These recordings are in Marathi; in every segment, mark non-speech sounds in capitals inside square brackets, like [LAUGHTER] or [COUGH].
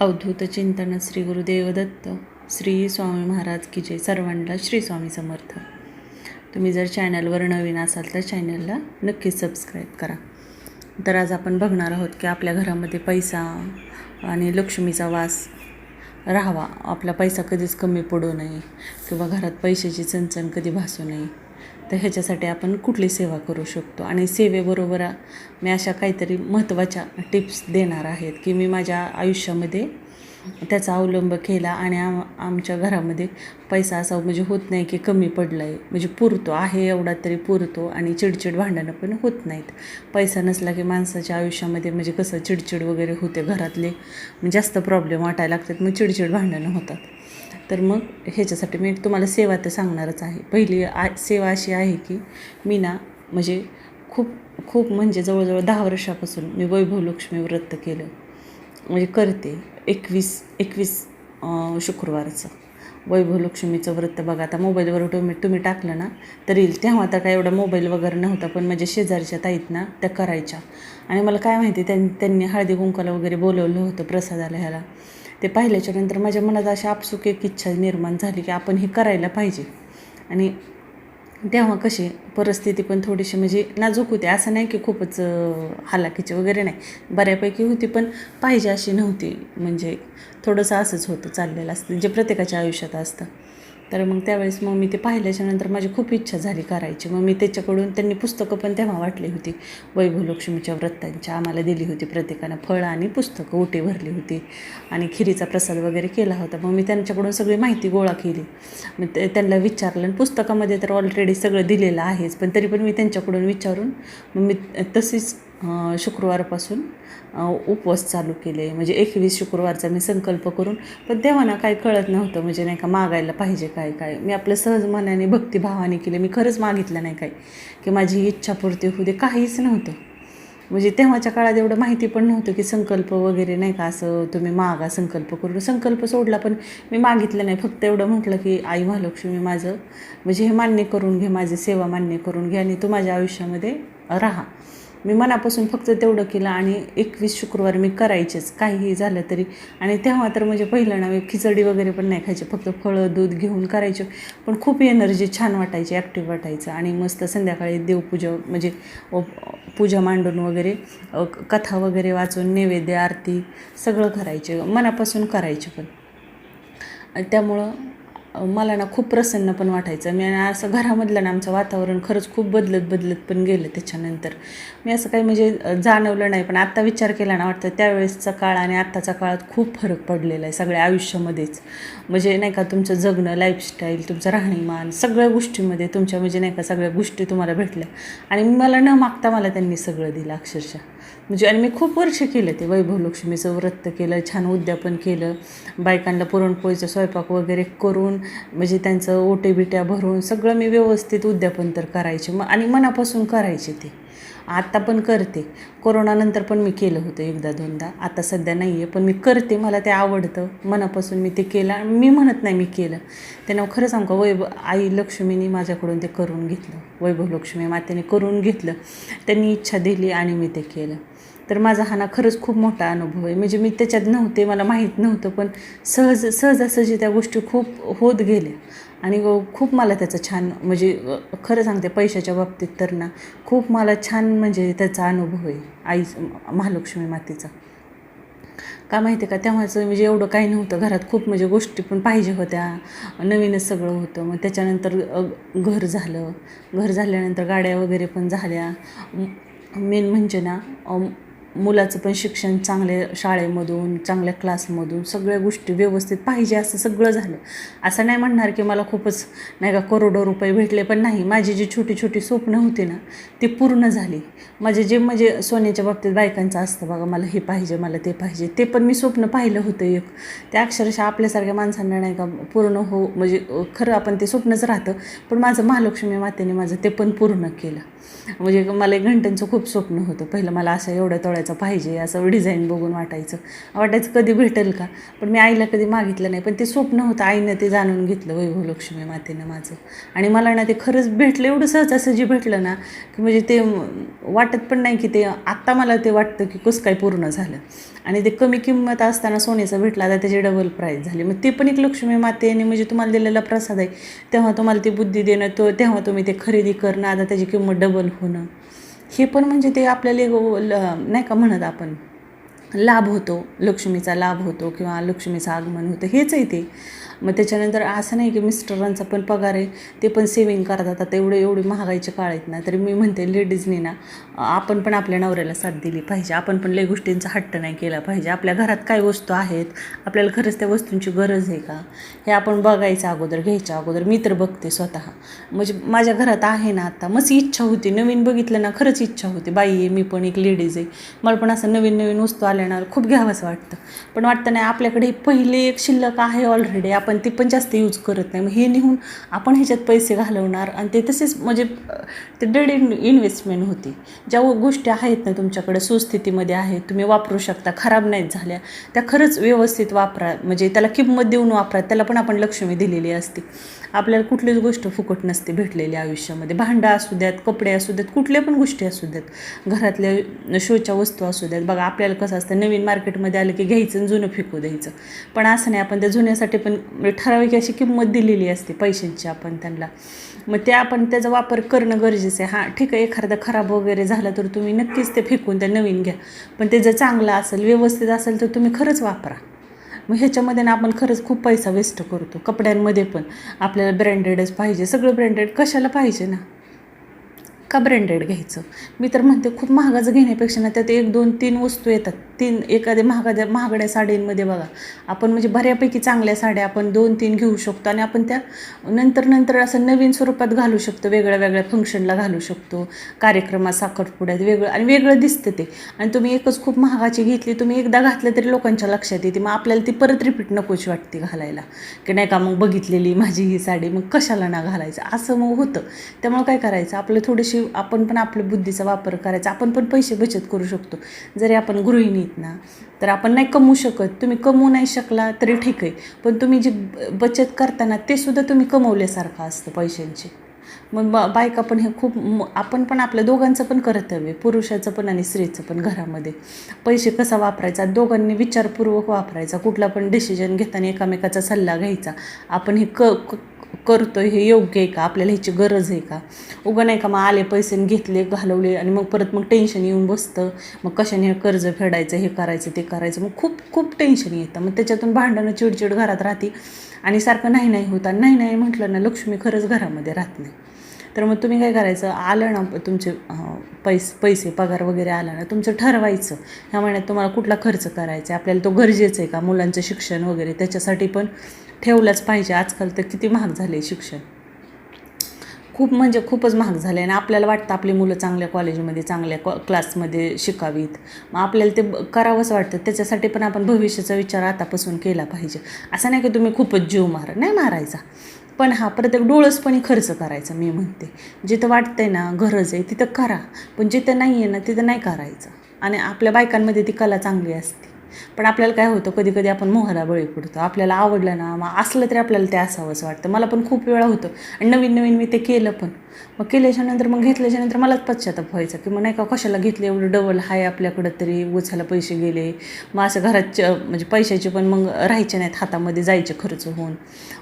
अवधूत चिंतन श्री गुरुदेव दत्त श्री स्वामी महाराज की जय. सर्वांना श्री स्वामी समर्थ. तुम्ही जर चॅनलवर नवीन असाल तर चॅनलला नक्कीच सबस्क्राईब करा. तर आज आपण बघणार आहोत की आपल्या घरामध्ये पैसा आणि लक्ष्मीचा वास राहावा. आपला पैसा कधीच कमी पडू नये किंवा घरात पैशाची चणचण कधी भासू नये. तर ह्याच्यासाठी आपण कुठली सेवा करू शकतो? आणि सेवेबरोबर मी अशा काहीतरी महत्त्वाच्या टिप्स देणार आहेत की मी माझ्या आयुष्यामध्ये त्याचा अवलंब केला आणि आम आमच्या घरामध्ये पैसा असा म्हणजे होत नाही की कमी पडला आहे म्हणजे पुरतो आहे एवढा तरी पुरतो आणि चिडचिड भांडणं पण होत नाहीत. पैसा नसला की माणसाच्या आयुष्यामध्ये म्हणजे कसं चिडचिड वगैरे होते घरातले. जास्त प्रॉब्लेम वाटायला लागतात मग चिडचिड भांडणं होतात. तर मग ह्याच्यासाठी मी तुम्हाला सेवा तर सांगणारच आहे. पहिली आ सेवा अशी आहे की मी ना म्हणजे खूप खूप म्हणजे जवळजवळ दहा वर्षापासून मी वैभव लक्ष्मी व्रत केलं. म्हणजे करते एकवीस एकवीस शुक्रवारचं. वैभव लक्ष्मीचं व्रत बघा. आता मोबाईलवर तुम्ही तुम्ही टाकलं ना तर येईल तेव्हा आता काय एवढा मोबाईल वगैरे नव्हता पण म्हणजे शेजारच्या ताईत ना त्या करायच्या. आणि मला काय माहिती त्यां त्यांनी हळदी कुंकाला वगैरे बोलवलं होतं प्रसादाला ह्याला. ते पाहिल्याच्या नंतर माझ्या मनात अशी आपसुक एक इच्छा निर्माण झाली की आपण हे करायला पाहिजे. आणि तेव्हा कशी परिस्थिती पण थोडीशी म्हणजे नाजूक होती. असं नाही की खूपच हालाकीची वगैरे नाही. बऱ्यापैकी होती पण पाहिजे अशी नव्हती. म्हणजे थोडंसं असंच होतं चाललेलं असतं. जे प्रत्येकाच्या आयुष्यात असतं. तर मग त्यावेळेस मग मी ते पाहिल्याच्यानंतर माझी खूप इच्छा झाली करायची. मग मी त्याच्याकडून त्यांनी पुस्तकं पण तेव्हा वाटली होती. वैभव लक्ष्मीच्या व्रतांच्या आम्हाला दिली होती. प्रत्येकानं फळं आणि पुस्तकं ओटी भरली होती. आणि खिरीचा प्रसाद वगैरे केला होता. मग मी त्यांच्याकडून सगळी माहिती गोळा केली. मग ते त्यांना विचारलं आणि पुस्तकामध्ये तर ऑलरेडी सगळं दिलेलं आहेच. पण तरी पण मी त्यांच्याकडून विचारून मग मी तशीच शुक्रवारपासून उपवास चालू केले. म्हणजे एकवीस शुक्रवारचा मी संकल्प करून पण तेव्हा ना काही कळत नव्हतं. म्हणजे नाही का मागायला पाहिजे काय काय. मी आपलं सहज मनाने भक्तिभावाने केले. मी खरंच मागितलं नाही काय की माझी इच्छापूर्ती होऊ दे. काहीच नव्हतं. म्हणजे तेव्हाच्या काळात एवढं माहिती पण नव्हतं की संकल्प वगैरे नाही का असं तुम्ही मागा संकल्प करून. संकल्प सोडला पण मी मागितलं नाही. फक्त एवढं म्हटलं की आई महालक्ष्मी माझं म्हणजे हे मान्य करून घे माझी सेवा मान्य करून घे आणि तू माझ्या आयुष्यामध्ये राहा. मी मनापासून फक्त तेवढं केलं आणि एकवीस शुक्रवार मी करायचेच. काहीही झालं तरी. आणि तेव्हा तर म्हणजे पहिलं ना मी खिचडी वगैरे पण नाही खायचे. फक्त फळं दूध घेऊन करायचे. पण खूप एनर्जी छान वाटायची ॲक्टिव्ह वाटायचं. आणि मस्त संध्याकाळी देवपूजा म्हणजे पूजा मांडून वगैरे कथा वगैरे वाचून नैवेद्य आरती सगळं करायचे. मनापासून करायचे पण. त्यामुळं मला ना खूप प्रसन्न पण वाटायचं. मी असं घरामधलं ना आमचं वातावरण खरंच खूप बदलत बदलत पण गेलं त्याच्यानंतर. मी असं काही म्हणजे जाणवलं नाही. पण आत्ता विचार केला ना वाटतं त्यावेळेसचा काळ आणि आत्ताचा काळात खूप फरक पडलेला आहे सगळ्या आयुष्यामध्येच. म्हणजे नाही का तुमचं जगणं लाईफस्टाईल तुमचं राहणीमान सगळ्या गोष्टीमध्ये तुमच्या म्हणजे नाही का सगळ्या गोष्टी तुम्हाला भेटल्या. आणि मला न मागता मला त्यांनी सगळं दिलं अक्षरशः. म्हणजे आणि मी खूप वर्ष केलं ते वैभव लक्ष्मीचं व्रत केलं छान उद्यापन केलं बायकांना पुरणपोळीचा स्वयंपाक वगैरे करून म्हणजे त्यांचं ओटे बिट्या भरून सगळं मी व्यवस्थित उद्यापन तर करायचे. मग आणि मनापासून करायचे ते. आत्ता पण करते. कोरोनानंतर पण मी केलं होतं एकदा दोनदा. आता सध्या नाही आहे पण मी करते. मला ते आवडतं. मनापासून मी ते केलं. आणि मी म्हणत नाही मी केलं. त्यानं खरं सांगू का? वैभव आई लक्ष्मीने माझ्याकडून ते करून घेतलं. वैभव लक्ष्मी मातेने करून घेतलं. त्यांनी इच्छा दिली आणि मी ते केलं. तर माझा हा ना खरंच खूप मोठा अनुभव आहे. म्हणजे मी त्याच्यात नव्हते मला माहीत नव्हतं पण सहज सहजासहजी त्या गोष्टी खूप होत गेल्या. आणि खूप मला त्याचं छान म्हणजे खरं सांगते पैशाच्या बाबतीत तर ना खूप मला छान म्हणजे त्याचा अनुभव आहे आई महालक्ष्मी मातेचा. का माहिती आहे का? तेव्हाचं म्हणजे एवढं काही नव्हतं घरात खूप म्हणजे गोष्टी पण पाहिजे होत्या नवीनच सगळं होतं. मग त्याच्यानंतर घर झालं. घर झाल्यानंतर गाड्या वगैरे पण झाल्या. मेन म्हणजे ना मुलाचं पण शिक्षण चांगल्या शाळेमधून चांगल्या क्लासमधून सगळ्या गोष्टी व्यवस्थित पाहिजे असं सगळं झालं. असं नाही म्हणणार की मला खूपच नाही का करोडो रुपये भेटले पण नाही. माझी जी छोटी छोटी स्वप्न होती ना ती पूर्ण झाली. माझे जे म्हणजे सोन्याच्या बाबतीत बायकांचं असतं बघा मला हे पाहिजे मला ते पाहिजे ते पण मी स्वप्न पाहिलं होतं एक. ते अक्षरशः आपल्यासारख्या माणसांना नाही का पूर्ण हो म्हणजे खरं आपण ते स्वप्नच राहतं पण माझं महालक्ष्मी मातेने माझं ते पण पूर्ण केलं. म्हणजे मला एक घंट्यांचं खूप स्वप्न होतं. पहिलं मला असं एवढ्या तोळ्याचं पाहिजे असं डिझाईन बघून वाटायचं. वाटायचं कधी भेटेल का? पण मी आईला कधी मागितलं नाही. पण ते स्वप्न होतं. आईनं ते जाणून घेतलं वैभव लक्ष्मी मातेनं माझं. आणि मला ना ते खरंच भेटलं एवढं सहजासहजी भेटलं ना की म्हणजे ते वाटत पण नाही की ते आत्ता मला ते वाटतं की कसं काय पूर्ण झालं. आणि ते कमी किंमत असताना सोन्याचं भेटलं आता त्याची डबल प्राईस झाली. मग ते पण एक लक्ष्मी मातेने म्हणजे तुम्हाला दिलेला प्रसाद आहे. तेव्हा तुम्हाला ती बुद्धी देणं तो तेव्हा तुम्ही ते खरेदी करणं आता त्याची किंमत डबल होणं. हे पण म्हणजे ते आपल्याला हो ल- नाही का म्हणत आपण. लाभ होतो लक्ष्मीचा लाभ होतो किंवा लक्ष्मीचं आगमन होतं हेच आहे ते. मग त्याच्यानंतर असं नाही की मिस्टरांचा पण पगार आहे ते पण सेविंग करतात. आता एवढे एवढे महागाईचे काळ आहेत ना तरी मी म्हणते लेडीजनी ना आपण पण आपल्या नवऱ्याला साथ दिली पाहिजे. आपण पण लई गोष्टींचा हट्ट नाही केला पाहिजे. आपल्या घरात काय वस्तू आहेत आपल्याला खरंच त्या वस्तूंची गरज आहे का? हे आपण बघायचं अगोदर घ्यायच्या अगोदर. मी तर बघते स्वतः. म्हणजे माझ्या घरात आहे ना आता मस्त इच्छा होती. नवीन बघितलं ना खरंच इच्छा होती. बाई आहे मी पण एक लेडीज आहे. मला पण असं नवीन नवीन वस्तू आल्या ना खूप घ्यावंसं वाटतं. पण वाटतं नाही आपल्याकडे पहिले एक शिल्लक आहे ऑलरेडी आपण ते पण जास्त यूज करत नाही. मग हे निघून आपण ह्याच्यात पैसे घालवणार आणि ते तसेच म्हणजे ते डेड इन इन्व्हेस्टमेंट होती. ज्या गोष्टी आहेत ना तुमच्याकडे सुस्थितीमध्ये आहेत तुम्ही वापरू शकता खराब नाहीत झाल्या त्या खरंच व्यवस्थित वापरा. म्हणजे त्याला किंमत देऊन वापरा त्याला पण आपण लक्ष्मी दिलेली असते. आपल्याला कुठलीच गोष्ट फुकट नसते भेटलेली आयुष्यामध्ये. भांडं असू द्यात कपडे असू द्यात कुठल्या पण गोष्टी असू द्यात. घरातल्या शोच्या वस्तू असू द्यात. बघा आपल्याला कसं असतं नवीन मार्केटमध्ये आलं की घ्यायचं आणि जुनं फेकू द्यायचं. पण असं नाही आपण त्या जुन्यासाठी पण ठराविक अशी किंमत दिलेली असते पैशांची आपण त्यांना. मग ते आपण त्याचा वापर करणं गरजेचं आहे. हां ठीक आहे एखादा खराब वगैरे झाला तर तुम्ही नक्कीच ते फेकून त्या नवीन घ्या. पण ते जर चांगलं असेल व्यवस्थित असेल तर तुम्ही खरंच वापरा. मग ह्याच्यामध्ये ना आपण खरंच खूप पैसा वेस्ट करतो. कपड्यांमध्ये पण आपल्याला ब्रँडेडच पाहिजे. सगळं ब्रँडेड कशाला पाहिजे ना? का ब्रँडेड घ्यायचं? मी तर म्हणते खूप महागाचं घेण्यापेक्षा ना त्यात एक दोन तीन वस्तू येतात. तीन एखाद्या महागाद्या महागड्या साडींमध्ये बघा. आपण म्हणजे बऱ्यापैकी चांगल्या साड्या आपण दोन तीन घेऊ शकतो आणि आपण त्या नंतर नंतर असं नवीन स्वरूपात घालू शकतो. वेगळ्या वेगळ्या फंक्शनला घालू शकतो. कार्यक्रमात साखरपुड्यात वेगळं आणि वेगळं दिसतं ते. आणि तुम्ही एकच खूप महागाची घेतली तुम्ही एकदा घातलं तरी लोकांच्या लक्षात येते. मग आपल्याला ती परत रिपीट नकोची वाटते घालायला. की नाही का मग बघितलेली माझी ही साडी मग कशाला ना घालायचं? असं मग होतं. त्यामुळे काय करायचं? आपलं थोडीशी आपण पण आपल्या बुद्धीचा वापर करायचा. आपण पण पैसे बचत करू शकतो. जरी आपण गृहिणीत ना. तर आपण नाही कमवू शकत. तुम्ही कमवू नाही शकला तरी ठीक आहे. पण तुम्ही जी बचत करताना ते सुद्धा तुम्ही कमवल्यासारखं असतं पैशांची. मग बायका पण हे खूप आपण पण आपल्या दोघांचं पण कर्तव्य आहे, पुरुषाचं पण आणि स्त्रीचं पण घरामध्ये. पैसे कसा वापरायचा? दोघांनी विचारपूर्वक वापरायचा. कुठला पण डिसिजन घेताना एकामेकाचा सल्ला घ्यायचा. आपण हे क करतो हे योग्य आहे का? आपल्याला ह्याची गरज आहे का? उगं नाही का मग आले पैसे घेतले घालवले आणि मग परत मग टेन्शन येऊन बसतं. मग कशाने हे कर्ज फेडायचं हे करायचं ते करायचं? मग खूप खूप टेन्शन येतं. मग त्याच्यातून भांडणं चिडचिड घरात राहते आणि सारखं नाही नाही होता. नाही नाही म्हटलं ना लक्ष्मी खरंच घरामध्ये राहत नाही. तर मग तुम्ही काय करायचं? आलं ना तुमचे पैसे पैसे पगार वगैरे आला ना तुमचं ठरवायचं. ह्या महिन्यात तुम्हाला कुठला खर्च करायचा आहे? आपल्याला तो गरजेचं आहे का? मुलांचं शिक्षण वगैरे त्याच्यासाठी पण ठेवलंच पाहिजे आजकाल तर किती महाग झाले शिक्षण. खूप म्हणजे खूपच महाग झालं आहे आणि आपल्याला वाटतं आपली मुलं चांगल्या कॉलेजमध्ये चांगल्या कॉ क्लासमध्ये शिकावीत. मग आपल्याला ते करावंच वाटतं. त्याच्यासाठी पण आपण भविष्याचा विचार आतापासून केला पाहिजे. असं नाही की तुम्ही खूपच जीव मारा नाही मारायचा. पण हा प्रत्येक डोळसपणे खर्च करायचा मी म्हणते. जिथं वाटतंय ना गरज आहे तिथं करा. पण जिथं नाही आहे ना तिथं नाही करायचं. आणि आपल्या बायकांमध्ये ती कला चांगली असते. पण आपल्याला काय होतं कधी कधी आपण मोहाला बळी पडतो. आपल्याला आवडलं ना मग असलं तरी आपल्याला ते असावंच वाटतं. मला पण खूप वेळा होतं. आणि नवीन नवीन मी ते केलं पण. मग केल्याच्यानंतर मग घेतल्याच्यानंतर मलाच पश्चाताप व्हायचा की मग नाही का कशाला घेतले एवढं डबल? हाय आपल्याकडं तरी उचायला पैसे गेले. मग असं घरात म्हणजे पैशाचे पण मग राहायचे नाहीत हातामध्ये जायचे खर्च होऊन.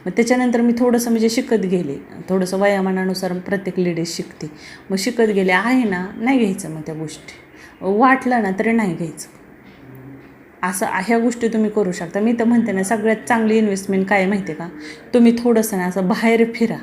मग त्याच्यानंतर मी थोडंसं म्हणजे शिकत गेले. थोडंसं वयामानानुसार प्रत्येक लेडीज शिकते. मग शिकत गेले आहे ना नाही घ्यायचं मग त्या गोष्टी. वाटलं ना तरी नाही घ्यायचं. असं ह्या गोष्टी तुम्ही करू शकता. मी तर म्हणते ना सगळ्यात चांगली इन्व्हेस्टमेंट काय माहिती आहे का? तुम्ही थोडंसं ना असं बाहेर फिरा.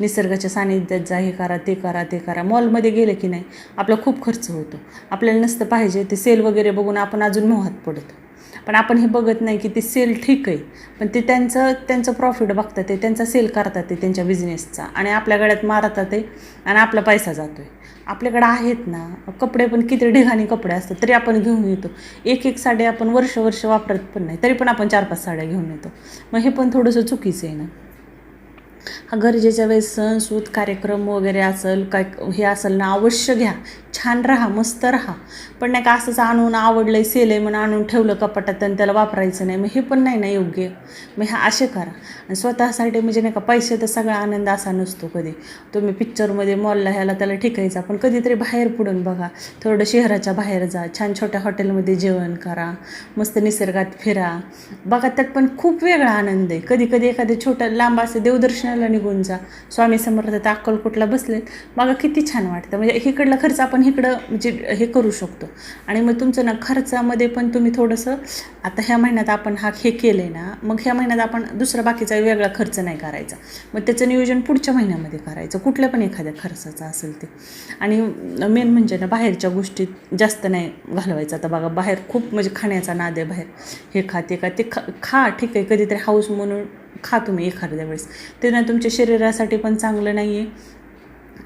निसर्गाच्या सानिध्यात जा हे करा ते करा ते करा. मॉलमध्ये गेलं की नाही आपला खूप खर्च होतो. आपल्याला नसतं पाहिजे ते सेल वगैरे बघून आपण अजून मोहात पडतो. पण आपण हे बघत नाही की ते सेल ठीक आहे पण ते त्यांचं त्यांचं प्रॉफिट बघतात ते त्यांचा सेल करतात ते त्यांच्या बिझनेसचा आणि आपल्या गळ्यात मारतात ते आणि आपला पैसा जातो आहे आपल्याकडं आहेत ना कपडे पण किती ढिगाणी कपडे असतात तरी आपण घेऊन येतो. एक एक साड्या आपण वर्ष वर्ष वापरत पण नाही तरी पण आपण चार पाच साड्या घेऊन येतो. मग हे पण थोडंसं चुकीचं आहे ना. हा गरजेच्या वेळेस सण सूत कार्यक्रम वगैरे असेल काय हे असेल ना अवश्य घ्या. छान राहा मस्त राहा. पण नाही का असंच आणून आवडलं आहे सेल आहे म्हणून आणून ठेवलं कपाटात आणि त्याला वापरायचं नाही. मग हे पण नाही ना योग्य. मग हे असे करा. आणि स्वतःसाठी म्हणजे नाही का पैसे तर सगळा आनंद असा नसतो कधी. तुम्ही पिक्चरमध्ये मॉलला ह्याला त्याला ठिकायचा पण कधीतरी बाहेर पुढून बघा. थोडं शहराच्या बाहेर जा. छान छोट्या हॉटेलमध्ये जेवण करा. मस्त निसर्गात फिरा. बघा त्यात पण खूप वेगळा आनंद आहे. कधी कधी एखादे छोटं लांब असे दर्शनाला निघून जा. स्वामी समर्थ त्या अक्कलकोटला बसलेत बघा किती छान वाटतं. म्हणजे इकडला खर्च आपण इकडं म्हणजे हे करू शकतो. आणि मग तुमचं ना खर्चामध्ये पण तुम्ही थोडंसं आता ह्या महिन्यात आपण हा हे केलं आहे ना मग ह्या महिन्यात आपण दुसरा बाकीचा वेगळा खर्च नाही करायचा. मग त्याचं नियोजन पुढच्या महिन्यामध्ये करायचं. कुठल्या पण एखाद्या खर्चाचा असेल ते. आणि मेन म्हणजे ना बाहेरच्या गोष्टीत जास्त नाही घालवायचं. आता बघा बाहेर खूप म्हणजे खाण्याचा नाद आहे बाहेर. हे खा ते ते खा खा ठीक आहे. कधीतरी हाऊस म्हणून खा तुम्ही एखाद्या वेळेस. ते ना तुमच्या शरीरासाठी पण चांगलं नाही आहे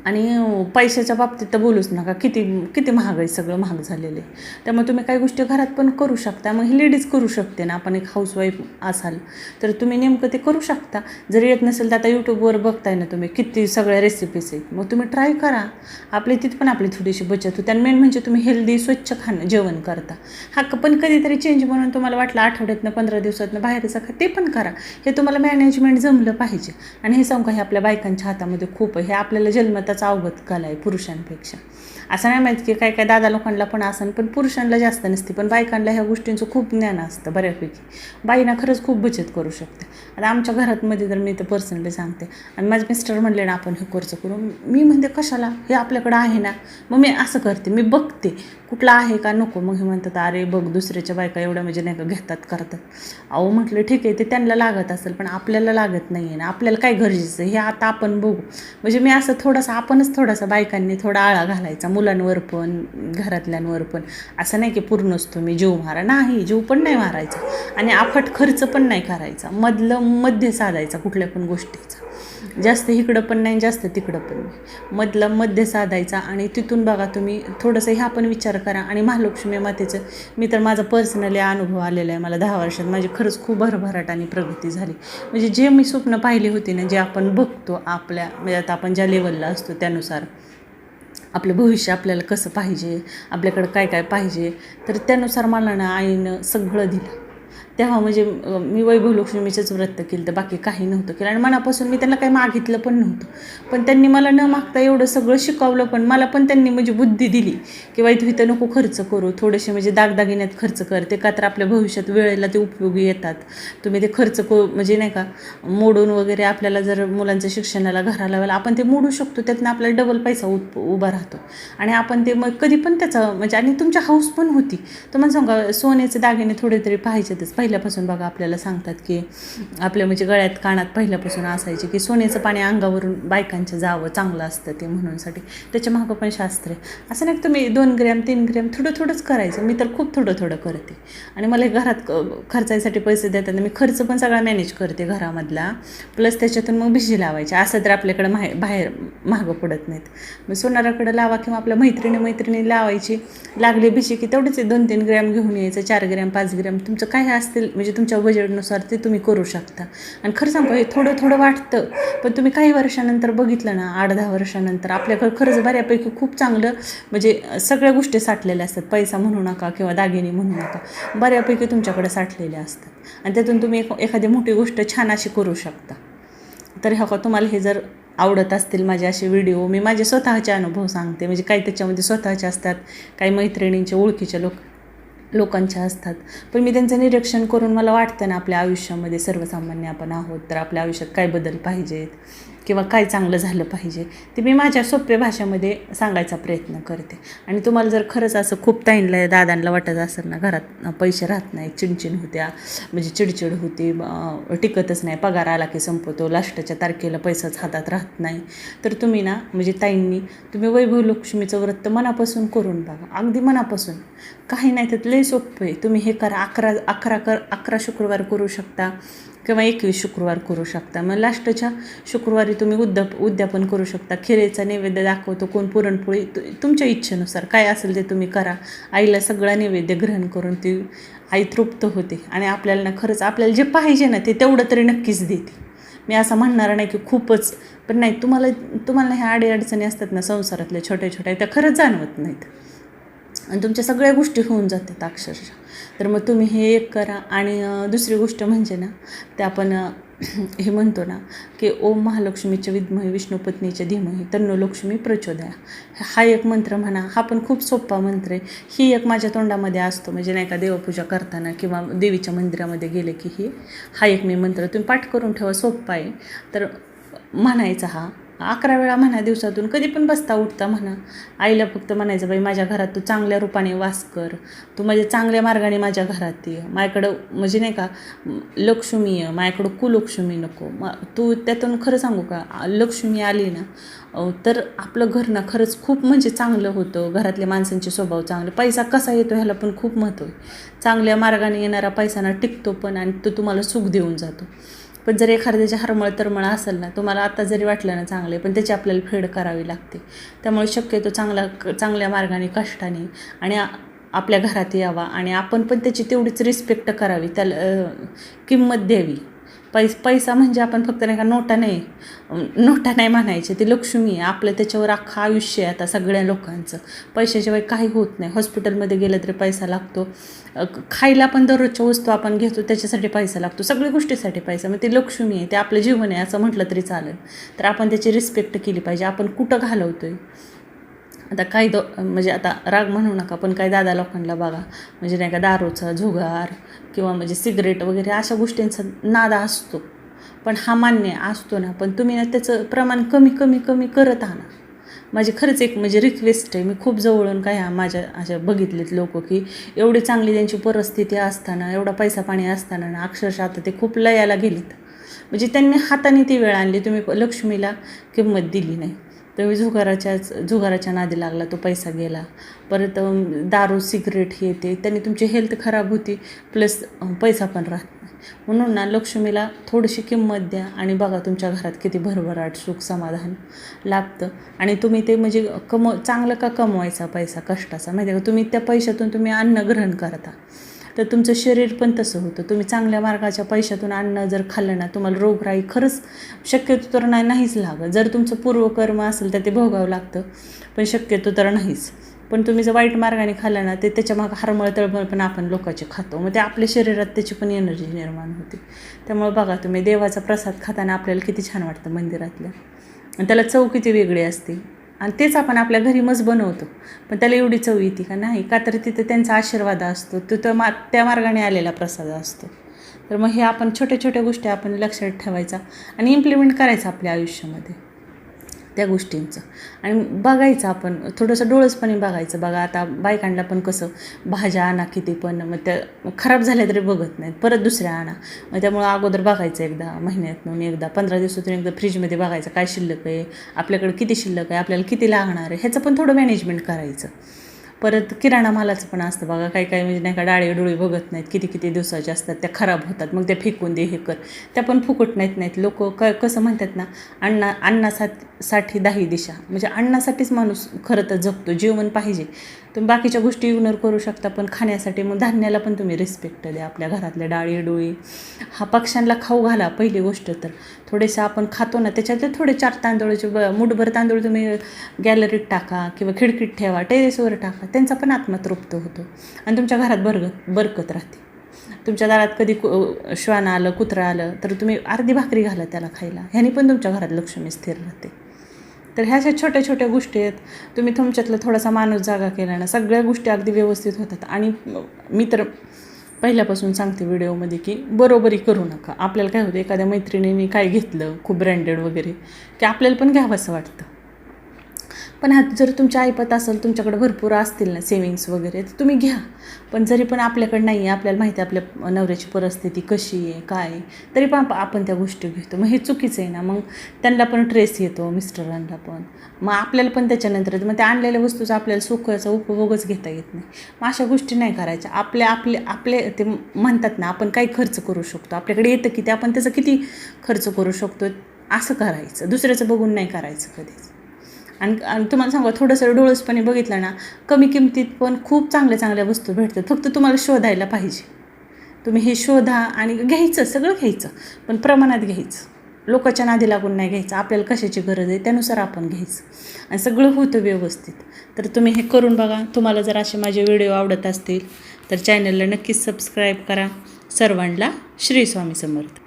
आणि पैशाच्या बाबतीत तर बोलूच नका. किती किती महाग आहे सगळं महाग झालेलं आहे. त्यामुळे तुम्ही काही गोष्टी घरात पण करू शकता. मग ही लेडीज करू शकते ना. आपण एक हाऊसवाईफ असाल तर तुम्ही नेमकं ते करू शकता. जर येत नसेल तर आता यूट्यूबवर बघताय ना तुम्ही किती सगळ्या रेसिपीज आहेत. मग तुम्ही ट्राय करा. आपली तिथं पण आपली थोडीशी बचत होते. आणि मेन म्हणजे तुम्ही हेल्दी स्वच्छ खाणं जेवण करता. हा पण कधीतरी चेंज म्हणून तुम्हाला वाटलं आठवड्यातनं पंधरा दिवसातनं बाहेरचा खा ते पण करा. हे तुम्हाला मॅनेजमेंट जमलं पाहिजे. आणि हे सांगू का हे आपल्या बायकांच्या हातामध्ये खूप आहे. हे आपल्याला जन्मताच अवगत कला आहे पुरुषांपेक्षा. असं नाही माहीत की काय काय दादा लोकांना पण असं पण पुरुषांना जास्त नसते पण बायकांना ह्या गोष्टींचं खूप ज्ञान असतं बऱ्यापैकी. बाईना खरंच खूप बचत करू शकते. आता आमच्या घरातमध्ये तर मी तर पर्सनली सांगते आणि माझे मिस्टर म्हणले ना आपण हे खर्च करू. मी म्हणते कशाला? हे आपल्याकडं आहे ना. मग मी असं करते मी बघते कुठला आहे का? नको. मग हे म्हणतात अरे बघ दुसऱ्याच्या बायका एवढ्या म्हणजे नाही का घेतात करतात. अहो म्हटलं ठीक आहे ते त्यांना लागत असेल पण आपल्याला लागत नाही आहे ना आपल्याला काय गरजेचं आहे? हे आता आपण बघू. म्हणजे मी असं थोडंसं आपणच थोडासा बायकांनी थोडा आळा घालायचा मुलांवर पण घरातल्यांवर पण. असं नाही की पूर्णच तुम्ही जीव मारा. नाही जीव पण नाही मारायचा. आणि आफट खर्च पण नाही करायचा. मधलं मध्य साधायचा कुठल्या पण गोष्टीचा. जास्त इकडं पण नाही जास्त तिकडं पण नाही. मधलं मध्य साधायचा आणि तिथून बघा तुम्ही थोडंसं ह्या पण विचार करा. आणि महालक्ष्मी मातेचं मी तर माझा पर्सनली अनुभव आलेला आहे. मला दहा वर्षात माझी खरंच खूप भरभराट आणि प्रगती झाली. म्हणजे जे मी स्वप्न पाहिली होती ना जे आपण बघतो आपल्या म्हणजे आता आपण ज्या लेवलला असतो त्यानुसार आपलं भविष्य आपल्याला कसं पाहिजे आपल्याकडं काय काय पाहिजे तर त्यानुसार मला ना आईनं सगळं दिलं. तेव्हा म्हणजे मी वैभव लक्ष्मीचंच व्रत केलं तर बाकी काही नव्हतं केलं. आणि मनापासून मी त्यांना काही मागितलं पण नव्हतं. पण त्यांनी मला न मागता एवढं सगळं शिकवलं पण मला पण त्यांनी म्हणजे बुद्धी दिली की बाई तू इथं नको खर्च करू थोडेसे म्हणजे दागदागिन्यात खर्च कर ते का तर आपल्या भविष्यात वेळेला ते उपयोगी येतात. तुम्ही ते खर्च को म्हणजे नाही का मोडून वगैरे आपल्याला जर मुलांच्या शिक्षणाला घराला वेळेला आपण ते मोडू शकतो त्यातनं आपल्याला डबल पैसा उप उभा राहतो. आणि आपण ते मग कधी पण त्याचं म्हणजे आणि तुमच्या हाऊस पण होती. तर मग सांगा सोन्याचे दागिने थोडे तरी पाहिजेतच. पहिल्यापासून बघा आपल्याला सांगतात की आपल्या म्हणजे गळ्यात कानात पहिल्यापासून असायचे की सोन्याचं पाणी अंगावरून बायकांच्या जावं चांगलं असतं ते म्हणूनसाठी. त्याच्या मागं पण शास्त्र आहे. असं नाही तुम्ही दोन ग्रॅम तीन ग्रॅम थोडं थोडंच करायचं. मी तर खूप थोडं थोडं करते. आणि मला घरात क- खर्चायसाठी पैसे देतात मी खर्च पण सगळा मॅनेज करते घरामधला. प्लस त्याच्यातून मग भिजी लावायची. असं तर आपल्याकडं माहे बाहेर मागं पडत नाहीत. मग सोनाराकडं लावा किंवा आपल्या मैत्रिणी मैत्रिणी लावायची. लागली भिशी की तेवढेच आहे, दोन तीन ग्रॅम घेऊन यायचं. चार ग्रॅम पाच ग्रॅम. तुमचं काय असतं? असतील म्हणजे तुमच्या बजेटनुसार ते तुम्ही करू शकता. आणि खरं सांगू हे थोडं थोडं वाटतं पण तुम्ही काही वर्षानंतर बघितलं ना आठ दहा वर्षानंतर आपल्याकडं खरंच बऱ्यापैकी खूप चांगलं म्हणजे सगळ्या गोष्टी साठलेल्या असतात. पैसा म्हणू नका किंवा दागिने म्हणू नका बऱ्यापैकी तुमच्याकडे साठलेल्या असतात. आणि त्यातून तुम्ही एक एखादी मोठी गोष्ट छान अशी करू शकता. तर ह्या का तुम्हाला हे जर आवडत असतील माझे असे व्हिडिओ मी माझे स्वतःचे अनुभव सांगते. म्हणजे काही त्याच्यामध्ये स्वतःचे असतात काही मैत्रिणींचे ओळखीचे लोक. लोकांच्या असतात. पण मी त्यांचं निरीक्षण करून मला वाटतं ना आपल्या आयुष्यामध्ये सर्वसामान्य आपण आहोत तर आपल्या आयुष्यात काय बदल पाहिजेत? किंवा काय चांगलं झालं पाहिजे ते मी माझ्या सोप्या भाषेमध्ये सांगायचा प्रयत्न करते. आणि तुम्हाला जर खरंच असं खूप ताईंला दादांना वाटत असेल ना घरात पैसे राहत नाही चिणचिण होत्या म्हणजे चिडचिड होती टिकतच नाही पगार आला की संपवतो लास्टच्या तारखेला पैसाच हातात राहत नाही. तर तुम्ही ना म्हणजे ताईंनी तुम्ही वैभव लक्ष्मीचं व्रत मनापासून करून बघा अगदी मनापासून. काही नाही त्यात लय सोपं आहे. तुम्ही हे करा अकरा अकरा कर अकरा शुक्रवार करू शकता किंवा एकवीस शुक्रवार करू शकता. मग लास्टच्या शुक्रवारी तुम्ही उद्याप उद्यापन करू शकता. खिरेचा नैवेद्य दाखवतो कोण पुरणपोळी. तु- तुमच्या इच्छेनुसार काय असेल ते तुम्ही करा. आईला सगळा नैवेद्य ग्रहण करून ती आई तृप्त होते आणि आपल्याला ना खरंच आपल्याला जे पाहिजे ना ते तेवढं तरी नक्कीच देते. मी असं म्हणणार नाही की खूपच पण नाही तुम्हाला तुम्हाला ह्या अडीअडचणी असतात ना संसारातल्या छोट्या छोट्या त्या खरंच जाणवत नाहीत. आणि तुमच्या सगळ्या गोष्टी होऊन जातात अक्षरशः. तर मग तुम्ही हे एक करा आणि दुसरी गोष्ट म्हणजे ना ते आपण [CLEARS THROAT] हे म्हणतो ना की ओम महालक्ष्मीच्या विद्महे विष्णुपत्नीच्या धीमही तन्नो लक्ष्मी प्रचोदया. हा एक मंत्र म्हणा हा पण खूप सोपा मंत्र आहे. ही एक माझ्या तोंडामध्ये असतो म्हणजे नाही का देवपूजा करताना किंवा देवीच्या मंदिरामध्ये गेले की ही हा एक मी मंत्र. तुम्ही पाठ करून ठेवा सोपा आहे. तर म्हणायचा हा अकरा वेळा म्हणा दिवसातून कधी पण बसता उठता म्हणा. आईला फक्त म्हणायचं बाई माझ्या घरात तू चांगल्या रूपाने वास कर. तू म्हणजे चांगल्या मार्गाने माझ्या घरात ये. माझ्याकडं म्हणजे नाही का लक्ष्मी आहे माझ्याकडं कुलक्ष्मी नको. म तू त्यातून खरं सांगू का? लक्ष्मी आली ना तर आपलं घर ना खरंच खूप म्हणजे चांगलं होतं. घरातल्या माणसांचे स्वभाव चांगले. पैसा कसा येतो ह्याला पण खूप महत्त्व आहे. चांगल्या मार्गाने येणारा पैसा ना टिकतो पण आणि तो तुम्हाला सुख देऊन जातो. पण जर एखाद्याच्या हरमळ तरमळ असेल ना तुम्हाला आता जरी वाटलं ना चांगले पण त्याची आपल्याला फेड करावी लागते. त्यामुळे शक्यतो चांगला क- चांगल्या मार्गाने कष्टाने आणि आपल्या घरात यावा आणि आपण पण त्याची तेवढीच रिस्पेक्ट करावी. त्याला किंमत द्यावी. पैस पैसा म्हणजे आपण फक्त नाही का नोटा नाही. नोटा नाही म्हणायचे. ती लक्ष्मी आहे. आपलं त्याच्यावर अख्खं आयुष्य आहे आता सगळ्या लोकांचं. पैशाशिवाय काही होत नाही. हॉस्पिटलमध्ये गेलं तरी पैसा लागतो. खायला पण दररोजच्या वस्तू आपण घेतो त्याच्यासाठी पैसा लागतो. सगळ्या गोष्टीसाठी पैसा. मग ती लक्ष्मी आहे. ते आपलं जीवन आहे असं म्हटलं तरी चालेल. तर आपण त्याची रिस्पेक्ट केली पाहिजे. आपण कुठं घालवतो आहे आता काही दो म्हणजे आता राग म्हणू नका पण काही दादा लोकांना बघा म्हणजे नाही का दारूचा जुगार किंवा म्हणजे सिगरेट वगैरे अशा गोष्टींचा नादा असतो. पण हा मान्य असतो ना पण तुम्ही ना त्याचं प्रमाण कमी कमी कमी करत आहा ना माझी खरंच एक म्हणजे रिक्वेस्ट आहे. मी खूप जवळून काय माझ्या अशा बघितलेत लोक की एवढी चांगली त्यांची परिस्थिती असताना एवढा पैसा पाणी असताना ना अक्षरशः आता ते खूप लयाला गेलेत. म्हणजे त्यांनी हाताने ती वेळ आणली तुम्ही लक्ष्मीला किंमत दिली नाही. तुम्ही जुगाराच्याच जुगाराच्या नादी लागला तो पैसा गेला. परत दारू सिगरेट हे ते त्यांनी तुमची हेल्थ खराब होती प्लस पैसा पण राहत नाही म्हणून ना लक्ष्मीला थोडीशी किंमत द्या आणि बघा तुमच्या घरात किती भरभराट सुख समाधान लाभतं. आणि तुम्ही ते म्हणजे कम चांगलं का कमवायचा पैसा कष्टाचा? माहिती आहे का? तुम्ही त्या पैशातून तुम्ही अन्न ग्रहण करता. तर तुमचं शरीर पण तसं होतं. तुम्ही चांगल्या मार्गाच्या पैशातून अन्न जर खाल्लं ना तुम्हाला रोगराई खरंच शक्यतो तर नाही नाहीच लागत. जर तुमचं पूर्वकर्म असेल तर ते भोगावं लागतं पण शक्यतो तर नाहीच. पण तुम्ही जर वाईट मार्गाने खाल्लं ना ते त्याच्यामागं हरमळ तळमळ पण आपण लोकांचे खातो. मग ते आपल्या शरीरात त्याची पण एनर्जी निर्माण होते. त्यामुळे बघा तुम्ही देवाचा प्रसाद खाताना आपल्याला किती छान वाटतं मंदिरातल्या आणि त्याला चव किती वेगळी असते. आणि तेच आपण आपल्या घरी मज बनवतो. पण त्याला एवढी चव येते का नाही? का तर तिथं त्यांचा आशीर्वाद असतो. तो तर मा त्या मार्गाने आलेला प्रसाद असतो. तर मग हे आपण छोट्या छोट्या गोष्टी आपण लक्षात ठेवायचा आणि इम्प्लिमेंट करायचं आपल्या आयुष्यामध्ये. त्या गोष्टींचं. आणि बघायचं आपण थोडंसं डोळसपणे बघायचं. बघा आता बायकांना पण कसं भाज्या आणा किती पण मग त्या खराब झाल्या तरी बघत नाहीत. परत दुसऱ्या आणा. मग त्यामुळं अगोदर बघायचं एकदा महिन्यातून एकदा पंधरा दिवसातून एकदा फ्रीजमध्ये बघायचं काय शिल्लक आहे आपल्याकडे किती शिल्लक आहे आपल्याला किती लागणार आहे ह्याचं पण थोडं मॅनेजमेंट करायचं. परत किराणा मालाचं पण असतं बघा. काही काही म्हणजे नाही का डाळी डोळी बघत नाहीत. किती किती दिवसाचे असतात त्या खराब होतात. मग त्या फेकून दे हे कर. त्या पण फुकट नाहीत नाहीत. लोक क कसं म्हणतात ना अण्णा अन्नासाठी साठी दाही दिशा. म्हणजे अन्नासाठीच माणूस खरं तर जगतो जेवण पाहिजे. तुम्ही बाकीच्या गोष्टी इग्नोर करू शकता पण खाण्यासाठी मग धान्याला पण तुम्ही रिस्पेक्ट द्या. आपल्या घरातल्या डाळी डोळी हा पक्ष्यांना खाऊ घाला पहिली गोष्ट तर. थोडेसे आपण खातो ना त्याच्यातले थोडे चार तांदूळचे ब मुठभर तांदूळ तुम्ही गॅलरीत टाका किंवा खिडकीत ठेवा टेरेसवर टाका त्यांचा पण आत्मा तृप्त होतो. आणि तुमच्या घरात बरगत बरकत राहते. तुमच्या दारात कधी कु- श्वान आलं कुत्रा आलं तर तुम्ही अर्धी भाकरी घाला त्याला खायला. ह्याने पण तुमच्या घरात लक्ष्मी स्थिर राहते. तर ह्या अशा छोट्या छोट्या गोष्टी आहेत. तुम्ही तुमच्यातला थोडासा माणूस जागा केला ना सगळ्या गोष्टी अगदी व्यवस्थित होतात. आणि मी तर पहिल्यापासून सांगते व्हिडिओमध्ये की बरोबरी करू नका. आपल्याला काय होतं एखाद्या मैत्रिणीने काय घेतलं खूप ब्रँडेड वगैरे की आपल्याला पण घ्यावंसं वाटतं. पण हा जर तुमच्या ऐपत असेल तुमच्याकडे भरपूर असतील ना सेविंग्स वगैरे तर तुम्ही घ्या. पण जरी पण आपल्याकडे नाही आहे आपल्याला माहिती आहे आपल्या नवऱ्याची परिस्थिती कशी आहे काय आहे तरी पण आपण त्या गोष्टी घेतो. मग हे चुकीचं आहे ना मग त्यांना पण ट्रेस येतो मिस्टरांना पण. मग आपल्याला पण त्याच्यानंतर मग त्या आणलेल्या वस्तूचा आपल्याला सुखाचा उपभोगच घेता येत नाही. मग अशा गोष्टी नाही करायच्या. आपल्या आपले आपले ते म्हणतात ना आपण काही खर्च करू शकतो. आपल्याकडे येतं की ते आपण त्याचा किती खर्च करू शकतो असं करायचं. दुसऱ्याचं बघून नाही करायचं कधीच. आणि तुम्हाला सांगू थोडंसं डोळसपणे बघितलं ना कमी किमतीत पण खूप चांगल्या चांगल्या वस्तू भेटतात. फक्त तुम्हाला शोधायला पाहिजे. तुम्ही हे शोधा आणि घ्यायचं सगळं घ्यायचं पण प्रमाणात घ्यायचं. लोकांच्या नादी लागून नाही घ्यायचं. आपल्याला कशाची गरज आहे त्यानुसार आपण घ्यायचं. आणि सगळं होतं व्यवस्थित. तर तुम्ही हे करून बघा. तुम्हाला जर असे माझे व्हिडिओ आवडत असतील तर चॅनलला नक्कीच सबस्क्राईब करा. सर्वांना श्री स्वामी समर्थ.